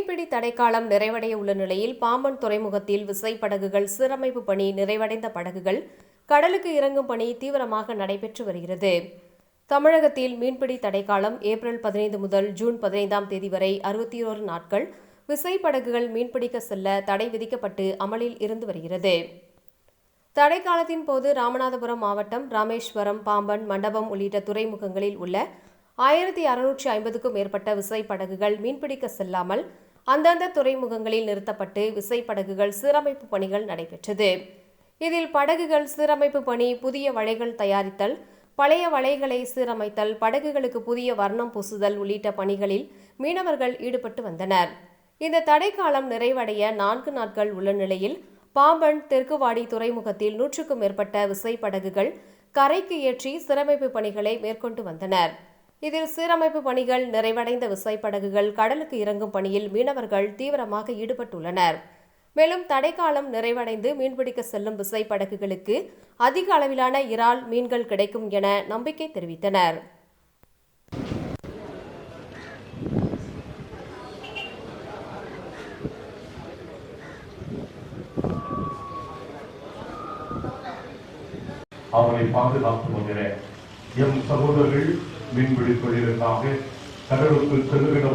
மீன்பிடி தடைக்காலம் நிறைவடைய உள்ள நிலையில் பாம்பன் துறைமுகத்தில் விசைப்படகுகள் சீரமைப்பு பணி நிறைவடைந்த படகுகள் கடலுக்கு இறங்கும் பணி தீவிரமாக நடைபெற்று வருகிறது. தமிழகத்தில் மீன்பிடி தடைக்காலம் ஏப்ரல் பதினைந்து முதல் ஜூன் பதினைந்தாம் தேதி வரை அறுபத்தி ஓரு நாட்கள் விசைப்படகுகள் மீன்பிடிக்க செல்ல தடை விதிக்கப்பட்டு அமலில் இருந்து வருகிறது. தடைக்காலத்தின் போது ராமநாதபுரம் மாவட்டம் ராமேஸ்வரம் பாம்பன் மண்டபம் உள்ளிட்ட துறைமுகங்களில் உள்ள ஆயிரத்தி அறுநூற்றி ஐம்பதுக்கும் மேற்பட்ட விசைப்படகுகள் மீன்பிடிக்க செல்லாமல் அந்தந்த துறைமுகங்களில் நிறுத்தப்பட்டு விசைப்படகுகள் சீரமைப்பு பணிகள் நடைபெற்றது. இதில் படகுகள் சீரமைப்பு பணி புதிய வலைகள் தயாரித்தல் பழைய வலைகளை சீரமைத்தல் படகுகளுக்கு புதிய வர்ணம் பூசுதல் உள்ளிட்ட பணிகளில் மீனவர்கள் ஈடுபட்டு வந்தனர். இந்த தடைக்காலம் நிறைவடைய நான்கு நாட்கள் உள்ள நிலையில் பாம்பன் தெற்குவாடி துறைமுகத்தில் நூற்றுக்கும் மேற்பட்ட விசைப்படகுகள் கரைக்கு ஏற்றி சீரமைப்பு பணிகளை மேற்கொண்டு வந்தனர். இதில் சீரமைப்பு பணிகள் நிறைவடைந்த விசைப்படகுகள் கடலுக்கு இறங்கும் பணியில் மீனவர்கள் தீவிரமாக ஈடுபட்டுள்ளனர். மேலும் தடைக்காலம் நிறைவடைந்து மீன்பிடிக்க செல்லும் விசைப்படகுகளுக்கு அதிக அளவிலான இறால் மீன்கள் கிடைக்கும் என நம்பிக்கை தெரிவித்தனர். அவர்களை பாதுகாத்து வருகிற எம் சகோதரர்கள் மீன்பிடி தொழிலுக்காக கடலுக்குள் செல்லுகிற